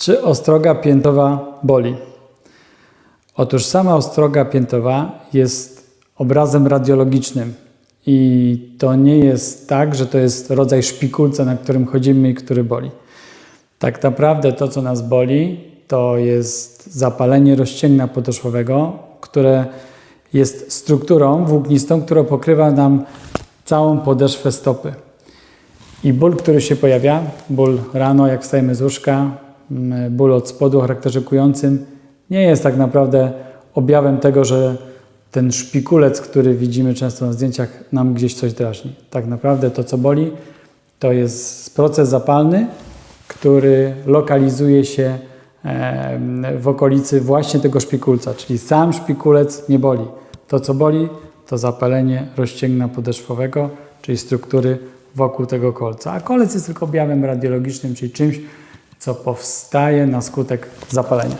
Czy ostroga piętowa boli? Otóż sama ostroga piętowa jest obrazem radiologicznym i to nie jest tak, że to jest rodzaj szpikulca, na którym chodzimy i który boli. Tak naprawdę to, co nas boli, to jest zapalenie rozcięgna podeszwowego, które jest strukturą włóknistą, która pokrywa nam całą podeszwę stopy. I ból, który się pojawia, ból rano, jak wstajemy z łóżka, ból od spodu kującym, nie jest tak naprawdę objawem tego, że ten szpikulec, który widzimy często na zdjęciach, nam gdzieś coś drażni. Tak naprawdę to, co boli, to jest proces zapalny, który lokalizuje się w okolicy właśnie tego szpikulca, czyli sam szpikulec nie boli. To, co boli, to zapalenie rozcięgna podeszwowego, czyli struktury wokół tego kolca. A kolec jest tylko objawem radiologicznym, czyli czymś, co powstaje na skutek zapalenia.